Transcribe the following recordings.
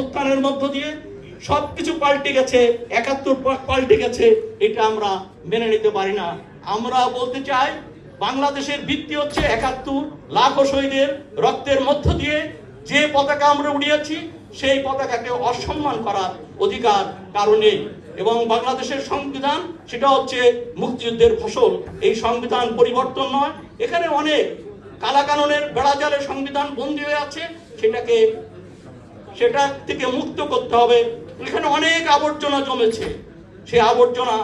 উত্থানের মধ্য দিয়ে সবকিছু পাল্টে গেছে, একাত্তর পাল্টে গেছে, এটা আমরা মেনে নিতে পারি না। আমরা বলতে চাই, বাংলাদেশের ভিত্তি হচ্ছে একাত্তর লাখো শহীদের রক্তের মধ্য দিয়ে যে পতাকা আমরা উড়িয়েছি, সেই পতাকাকে অসম্মান করার অধিকার কারণে এবং বাংলাদেশের সংবিধান, সেটা হচ্ছে মুক্তিযুদ্ধের ফসল। এই সংবিধান পরিবর্তন নয়। এখানে অনেক কালাকানুনের বেড়াজালে সংবিধান বন্দী হয়ে আছে, সেটাকে সেটা থেকে মুক্ত করতে হবে। এখানে অনেক আবর্জনা জমেছে। সেই আবর্জনা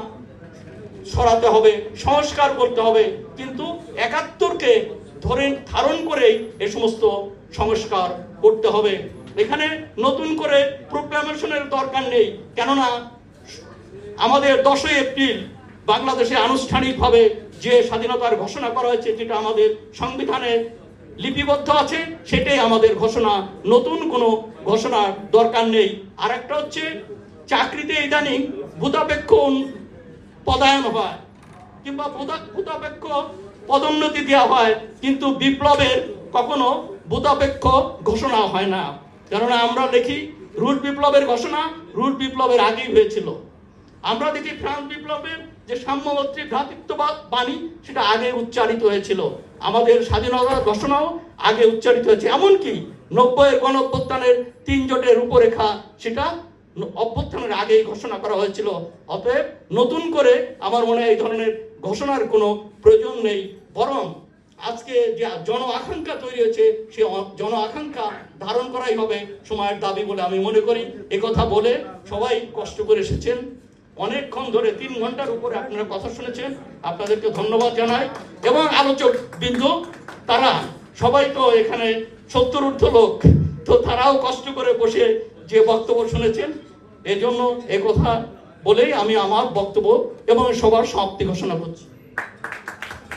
সরাতে হবে, সংস্কার করতে হবে। কিন্তু একাত্তরকে ধরে, ধারণ করেই এ সমস্ত সংস্কার করতে হবে। এখানে নতুন করে প্রোক্লামেশনের দরকার নেই। কেননা আমাদের দশই এপ্রিল বাংলাদেশে আনুষ্ঠানিকভাবে যে স্বাধীনতার ঘোষণা করা হয়েছে, যেটা আমাদের সংবিধানে লিপিবদ্ধ আছে, সেটাই আমাদের ঘোষণা। নতুন কোনো ঘোষণার দরকার নেই। আর একটা হচ্ছে, চাকরিতে ইদানিং ভূতাপেক্ষ পদায়ন হয়, কিংবা ভূতা- ভূতাপেক্ষ পদোন্নতি দেওয়া হয়, কিন্তু বিপ্লবের কখনো ভূতাপেক্ষ ঘোষণা হয় না। কেননা আমরা দেখি রুট বিপ্লবের ঘোষণা রুট বিপ্লবের আগেই হয়েছিল। আমরা দেখি ফ্রান্স বিপ্লবের যে সাম্যবর্তী ভ্রাতৃত্ববাদ বাণী সেটা আগে উচ্চারিত হয়েছিল। আমাদের স্বাধীনতার ঘোষণাও আগে উচ্চারিত হয়েছে। এমনকি নব্বইয়ের গণ অভ্যুত্থানের তিন জোটের রূপরেখা সেটা অভ্যুত্থানের আগেই ঘোষণা করা হয়েছিল। অতএব নতুন করে আমার মনে হয় এই ধরনের ঘোষণার কোনো প্রয়োজন নেই। বরং আজকে যে জন আকাঙ্ক্ষা তৈরি হয়েছে, সে জন আকাঙ্ক্ষা ধারণ করাই হবে সময়ের দাবি বলে আমি মনে করি। কথা বলে সবাই কষ্ট করে এসেছেন। অনেকক্ষণ ধরে তিন ঘণ্টার উপরে আপনারা কথা শুনেছেন, আপনাদেরকে ধন্যবাদ জানাই। এবং আলোচক বিন্দু, তারা সবাই তো এখানে সত্তর ঊর্ধ্ব লোক, তো তারাও কষ্ট করে বসে যে বক্তব্য শুনেছেন, এজন্য এ কথা বলেই আমি আমার বক্তব্য এবং সবার সমাপ্তি ঘোষণা করছি।